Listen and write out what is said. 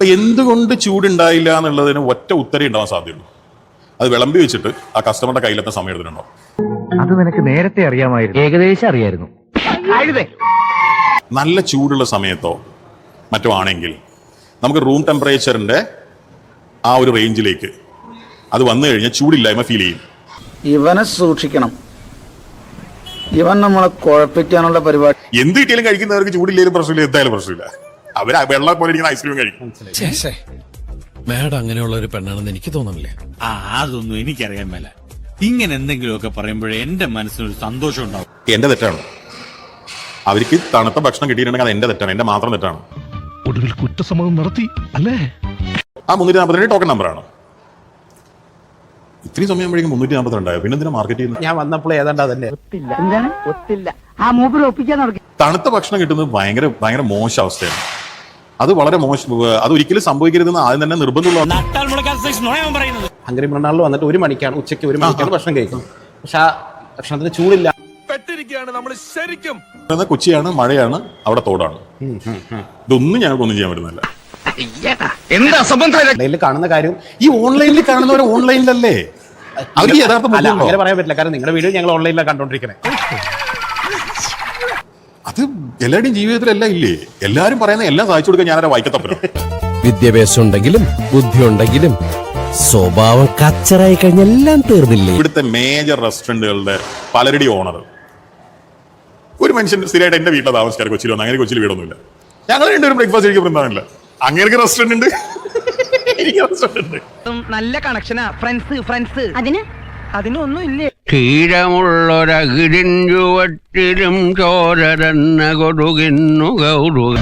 അപ്പൊ എന്തുകൊണ്ട് ചൂടുണ്ടായില്ല എന്നുള്ളതിന് ഒറ്റ ഉത്തരം ഉണ്ടാവാൻ സാധ്യതയുള്ളൂ. അത് വിളമ്പി വെച്ചിട്ട് ആ കസ്റ്റമറുടെ കയ്യിലെത്ത സമയം എടുത്തിട്ടുണ്ടോ? അത് നിനക്ക് നേരത്തെ അറിയാമായിരുന്നു. ഏകദേശം അറിയായിരുന്നു. നല്ല ചൂടുള്ള സമയത്തോ മറ്റോ ആണെങ്കിൽ നമുക്ക് റൂം ടെമ്പറേച്ചറിന്റെ ആ ഒരു റേഞ്ചിലേക്ക് അത് വന്നു കഴിഞ്ഞാൽ ചൂടില്ലായ്മ ഫീൽ ചെയ്യും. ഇവനെ സൂക്ഷിക്കണം. ഇവൻ നമ്മളെ കുഴപ്പിക്കാനുള്ള പരിപാടി എന്ത് കിട്ടിയാലും കഴിക്കുന്നവർക്ക് ചൂടില്ലെങ്കിലും പ്രശ്നമില്ല എന്തായാലും പ്രശ്നമില്ല. അവർ വെള്ളം പോലെ ഇരിക്കുന്ന ഐസ്ക്രീം കഴിക്കും. മാഡം അങ്ങനെയുള്ള ഒരു പെണ്ണാണെന്ന് എനിക്ക് തോന്നുന്നില്ല? ആ അതൊന്നും എനിക്കറിയാൻ മേല. ഇങ്ങനെ എന്തെങ്കിലുമൊക്കെ പറയുമ്പോഴേ എന്റെ മനസ്സിനൊരു സന്തോഷം ഉണ്ടാവും. എന്റെ തെറ്റാണ്. അവർക്ക് തണുത്ത ഭക്ഷണം കിട്ടിയിട്ടുണ്ടെങ്കിൽ അത് എന്റെ തെറ്റാണ്. എന്റെ മാത്രം തെറ്റാണ്. ഒടുവിൽ കുറ്റസമ്മതം നടത്തി അല്ലേ? ആ മുന്നൂറ്റി നാൽപ്പത്തിരണ്ട് ടോക്കൺ നമ്പറാണ് ഇത്രയും സമയം കഴിയുമ്പോൾ മുന്നൂറ്റി നാൽപ്പത്തിരണ്ടായോ പിന്നെ എന്തിനാ മാർക്കറ്റ് ചെയ്യുന്നത്? ഞാൻ വന്നപ്പോൾ ഏതാണ്ട് എന്താണ്? ഒത്തില്ല. ആ ഒപ്പിക്കാൻ നടക്കും തണുത്ത ഭക്ഷണം കിട്ടുന്നത് ഭയങ്കര ഭയങ്കര മോശം അവസ്ഥയാണ്. അത് വളരെ മോശം അത് ഒരിക്കലും സംഭവിക്കരുതെന്ന് ആദ്യം തന്നെ നിർബന്ധമുള്ള ഹംഗറി മൃണാളിൽ വന്നിട്ട് ഒരു മണിക്കാണ് ഉച്ചയ്ക്ക് ഒരു മണിക്കാണ് ഭക്ഷണം കഴിക്കുന്നത്. പക്ഷെ ആ ഭക്ഷണത്തിന് ചൂടില്ല. ശരിക്കും. കൊച്ചിയാണ് മഴയാണ് അവിടെ തോടാണ്. ഇതൊന്നും ഞങ്ങൾക്കൊന്നും ചെയ്യാൻ പറ്റുന്നില്ല. ഓൺലൈനിൽ കാണുന്ന കാര്യം ഈ ഓൺലൈനിൽ കാണുന്നവർ ഓൺലൈനിലല്ലേ? അവർക്ക് യഥാർത്ഥം അല്ല അങ്ങനെ പറയാൻ പറ്റില്ല. കാരണം നിങ്ങളുടെ വീഡിയോ ഞങ്ങൾ ഓൺലൈനിലാണ് കണ്ടോണ്ടിരിക്കുന്നത് അത് എല്ലാവരുടെയും ജീവിതത്തിലെല്ലാം ഇല്ലേ? എല്ലാവരും പറയുന്ന എല്ലാം സാധിച്ചു കൊടുക്കാൻ ഞാനത് വായിക്കത്തപ്പുറം വിദ്യാഭ്യാസം ഉണ്ടെങ്കിലും ബുദ്ധി ഉണ്ടെങ്കിലും സ്വഭാവം കച്ചറായി കഴിഞ്ഞാൽ എല്ലാം തീർന്നില്ലേ? ഇവിടുത്തെ മേജർ റെസ്റ്റോറന്റുകളുടെ പലരുടെയും ഓണർ ഒരു മനുഷ്യൻ സ്ഥിരമായിട്ട് എന്റെ വീട്ടിലെ താമസിക്കാറ് കൊച്ചിയിൽ വന്നു. അങ്ങനെ കൊച്ചിയിൽ വീടൊന്നുമില്ല. ഞങ്ങൾ രണ്ടുപേരും ബ്രേക്ക്ഫാസ്റ്റ് കഴിക്കാൻ വൃന്ദാവനില്ല അങ്ങനെ റെസ്റ്റോറന്റ് ഉണ്ട്. എനിക്ക് റെസ്റ്റോറന്റ് ഉണ്ട്. നല്ല കണക്ഷനാ ഫ്രണ്ട്സ് ഫ്രണ്ട്സ് അതിന്? അതിനൊന്നും ഇല്ലേ? ക്ഷീരമുള്ളൊരകിടിൻ ചുവട്ടിലും ചോരരന്ന കൊടുകിന്നു കൗതുക